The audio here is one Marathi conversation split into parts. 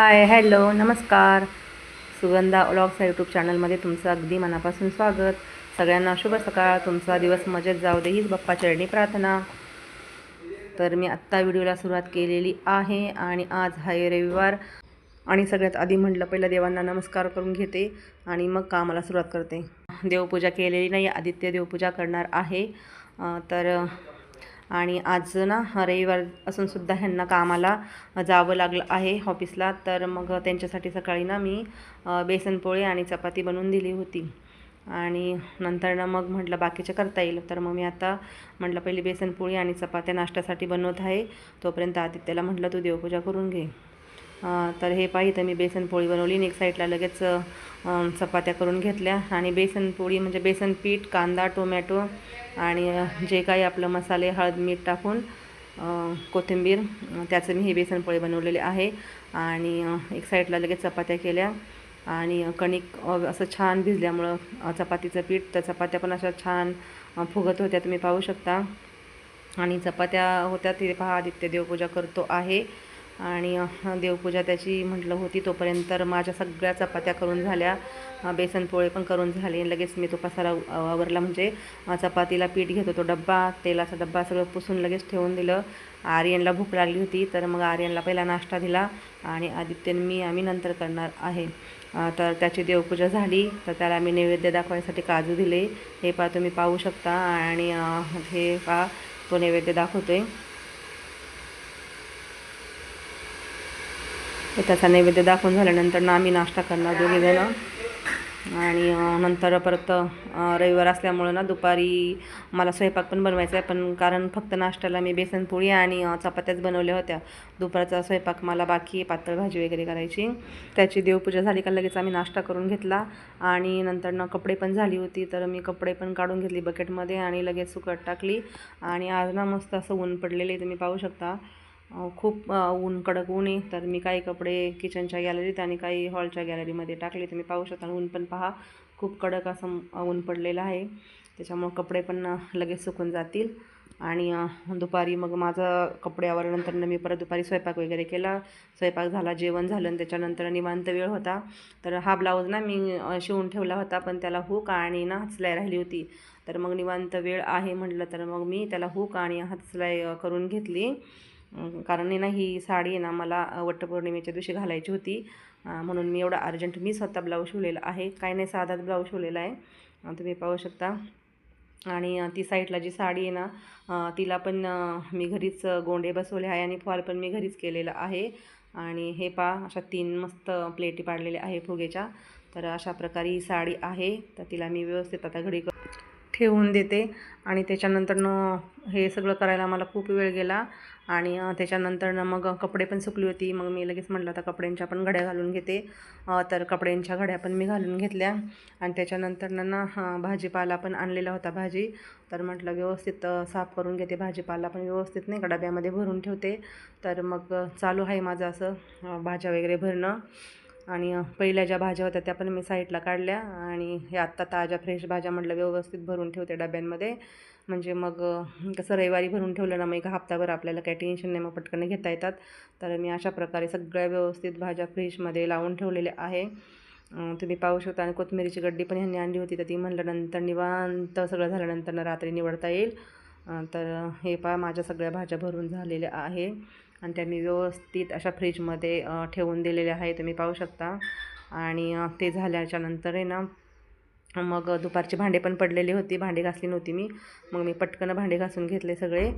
हाय हॅलो नमस्कार. सुगंधा व्लॉग्स यूट्यूब चॅनलमध्ये तुमचं अगदी मनापासून स्वागत. सगळ्यांना शुभ सकाळ. तुमचा दिवस मजेत जाऊ दे हीच बाप्पा चरणी प्रार्थना. तर मी आत्ता व्हिडिओला सुरुवात केलेली आहे आणि आज हाय रविवार. आणि सगळ्यात आधी म्हटलं पहिलं देवांना नमस्कार करून घेते आणि मग कामाला सुरुवात करते. देवपूजा केलेली नाही आदित्य देवपूजा करणार आहे. तर आणि आज ना रविवार असूनसुद्धा ह्यांना कामाला जावं लागलं आहे ऑफिसला. तर मग त्यांच्यासाठी सकाळी ना मी बेसनपोळी आणि चपाती बनवून दिली होती. आणि नंतर ना मग म्हटलं बाकीचे करता येईल. तर मग मी आता म्हटलं पहिली बेसनपोळी आणि चपात्या नाश्त्यासाठी बनवत आहे. तोपर्यंत आदित्याला म्हटलं तू देवपूजा करून घे. तर हे पाहिजे तर मी बेसनपोळी बनवली आणि एक साईडला लगेच चपात्या करून घेतल्या. आणि बेसनपोळी म्हणजे बेसन पीठ कांदा टोमॅटो आणि जे काही आपलं मसाले हळद मीठ टाकून कोथिंबीर त्याचं मी हे बेसनपोळी बनवलेले आहे. आणि एक साईडला लगेच चपात्या केल्या. आणि कणिक असं छान भिजल्यामुळं चपातीचं पीठ तर चपात्या पण अशा छान फुगत होत्या तुम्ही पाहू शकता. आणि चपात्या होत्या ते पहा आदित्य देवपूजा करतो आहे. आणि देवपूजा त्याची म्हटलं होती तोपर्यंत तर माझ्या सगळ्या चपात्या करून झाल्या. बेसन पोळे पण करून झाले. लगेच मी तो पसारा आवरला. म्हणजे चपातीला पीठ घेतो तो डब्बा. तेलाचा डब्बा सगळं पुसून लगेच ठेवून दिलं. आर्यनला भूक लागली होती तर मग आर्यनला पहिला नाश्ता दिला आणि आदित्यन मी आम्ही नंतर करणार आहे. तर त्याची देवपूजा झाली. तर त्याला मी नैवेद्य दाखवायसाठी काजू दिले. हे पा तुम्ही पाहू शकता. आणि हे पा तो नैवेद्य दाखवतो आहे त्याचा नैवेद्य दाखवून झाल्यानंतर ना आम्ही नाश्ता करणार दोघेजणं आणि नंतर परत रविवार असल्यामुळं ना दुपारी मला स्वयंपाक पण बनवायचा आहे. पण कारण फक्त नाश्त्याला मी बेसनपोळी आणि चपात्याच बनवल्या होत्या. दुपारचा स्वयंपाक मला बाकी पातळ भाजी वगैरे करायची. त्याची देवपूजा झाली का लगेच आम्ही नाश्ता करून घेतला. आणि नंतर ना कपडे पण झाली होती तर मी कपडे पण काढून घेतली बकेटमध्ये आणि लगेच सुकट टाकली. आणि आज ना मस्त असं ऊन पडलेलं आहे तुम्ही पाहू शकता. खूप ऊन कडक ऊन आहे. तर मी काही कपडे किचनच्या गॅलरीत आणि काही हॉलच्या गॅलरीमध्ये टाकले तुम्ही पाहू शकता ऊन पण पहा. खूप कडक असं ऊन पडलेलं आहे. त्याच्यामुळं कपडे पण लगेच सुकून जातील. आणि दुपारी मग माझं कपडे आवरल्यानंतर मी परत दुपारी स्वयंपाक वगैरे केला. स्वयंपाक झाला जेवण झालं आणि त्याच्यानंतर निवांत वेळ होता. तर हा ब्लाऊज ना मी शिवून ठेवला होता पण त्याला हुक आणि ना सिलाई राहिली होती. तर मग निवांत वेळ आहे म्हटलं तर मग मी त्याला हुक आणि हातसिलाई करून घेतली. कारण आहे ना ही साडी आहे ना मला वटपौर्णिमेच्या दिवशी घालायची होती. म्हणून मी एवढा अर्जंट मी स्वतः ब्लाऊज शिवलेला आहे. काही नाही साधाच ब्लाऊज शिवलेला आहे. तुम्ही पाहू शकता. आणि ती साईडला जी साडी आहे ना तिला पण मी घरीच गोंडे बसवले आहे आणि फॉल पण मी घरीच केलेला आहे. आणि हे पा अशा तीन मस्त प्लेटी पाडलेल्या आहे फुगेच्या. तर अशा प्रकारे ही साडी आहे. तर तिला मी व्यवस्थित आता घडी ठेवून देते. आणि त्याच्यानंतरनं हे सगळं करायला मला खूप वेळ गेला. आणि त्याच्यानंतरनं मग कपडे पण सुकली होती. मग मी लगेच म्हटलं आता कपड्यांच्या पण घड्या घालून घेते. तर कपड्यांच्या घड्या पण मी घालून घेतल्या. आणि त्याच्यानंतरनं ना भाजीपाला पण आणलेला होता भाजी. तर म्हटलं व्यवस्थित साफ करून घेते भाजीपाला पण व्यवस्थित नाही का डब्यामध्ये भरून ठेवते. तर मग चालू आहे माझं असं भाज्या वगैरे भरणं. आणि पहिल्या ज्या भाज्या होत्या त्या पण मी साईडला काढल्या आणि हे आत्ता ताज्या फ्रेश भाज्या म्हटलं व्यवस्थित भरून ठेवते डब्यांमध्ये. म्हणजे मग कसं रविवारी भरून ठेवलं ना मग एक हप्ताभर आपल्याला काही टेन्शन नाही मग पटकन घेता येतात. तर मी अशा प्रकारे सगळ्या व्यवस्थित भाज्या फ्रीजमध्ये लावून ठेवलेल्या आहे. तुम्ही पाहू शकता आणि कोथमिरीची गड्डी पण ह्यांनी आणली होती तर ती म्हणलं नंतर निवांत सगळं झाल्यानंतर ना रात्री निवडता येईल. तर हे पहा माझ्या सगळ्या भाज्या भरून झालेल्या आहे. आणि त्या मी व्यवस्थित अशा फ्रीजमध्ये ठेवून दिलेल्या आहे तुम्ही पाहू शकता. आणि ते झाल्याच्यानंतर आहे ना मग दुपारची भांडे पण पडलेली होती भांडी घासली नव्हती मी. मग मी पटकन भांडे घासून घेतले सगळे.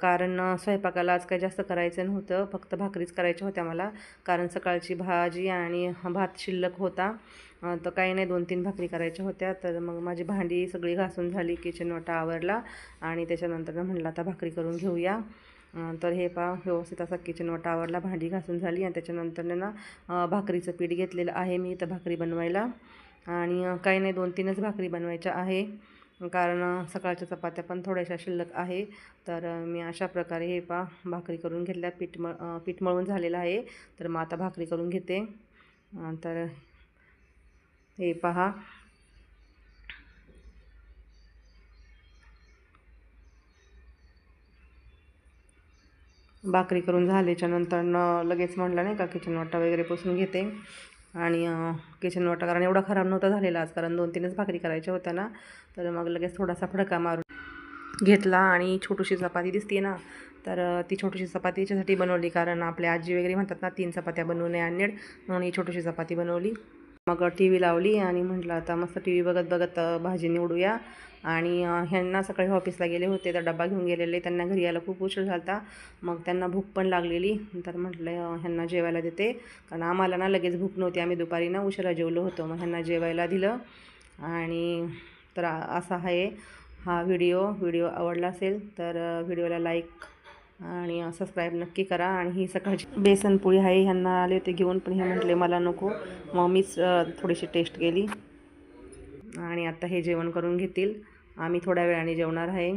कारण स्वयंपाकाला आज काही जास्त करायचं नव्हतं फक्त भाकरीच करायच्या होत्या मला. कारण सकाळची भाजी आणि भात शिल्लक होता. तर काही नाही दोन तीन भाकरी करायच्या होत्या. तर मग माझी भांडी सगळी घासून झाली किचन वाटा आवरला. आणि त्याच्यानंतर म्हणलं आता भाकरी करून घेऊया. तर हे पा व्यवस्थित असा किचन वाटा आवरला भांडी घासून झाली. आणि त्याच्यानंतर ना भाकरीचं पीठ घेतलेलं आहे मी तर भाकरी बनवायला. आणि काही नाही दोन तीनच भाकरी बनवायच्या आहे. कारण सकाळच्या चपात्या पण थोड्याशा शिल्लक आहे. तर मी अशा प्रकारे हे पा भाकरी करून घेतल्या. पीठ मळ पीठ मळून झालेलं आहे. तर मग आता भाकरी करून घेते. तर हे पहा. भाकरी करून झाल्याच्यानंतर न लगेच म्हटलं नाही का किचन वाटा वगैरे पुसून घेते. आणि किचन वाटा कारण एवढा खराब नव्हता झालेला आज कारण दोन तीनच भाकरी करायच्या होत्या ना तर मग लगेच थोडासा फडका मारून घेतला आणि छोटीशी चपाती दिसते ना तर ती छोटीशी चपाती याच्यासाठी बनवली कारण आपल्या आजी वगैरे म्हणतात ना तीन चपात्या बनवू नये आणि म्हणून ही छोटीशी चपाती बनवली. मग टी व्ही लावली आणि म्हटलं आता मस्त टी व्ही बघत बघत भाजी निवडूया. आणि ह्यांना सकाळी ऑफिसला गेले होते तर डबा घेऊन गेलेले. त्यांना घरी यायला खूप उशीर झाला होता मग त्यांना भूक पण लागलेली. तर म्हटलं ह्यांना जेवायला देते. कारण आम्हाला ना लगेच भूक नव्हती. आम्ही दुपारी ना उशिरा जेवलो होतो. मग ह्यांना जेवायला दिलं. आणि तर असा आहे हा व्हिडिओ. व्हिडिओ आवडला असेल तर व्हिडिओला लाईक आणि सबस्क्राईब नक्की करा. आणि ही सकाळची बेसनपोळी आहे ह्यांना आले होते घेऊन पण हे म्हटले मला नको. मग मीच थोडीशी टेस्ट केली. आणि आता हे जेवण करून घेतील. आम्ही थोड्या वेळाने जेवणार आहे.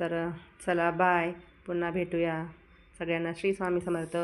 तर चला बाय पुन्हा भेटूया. सगळ्यांना श्री स्वामी समर्थ.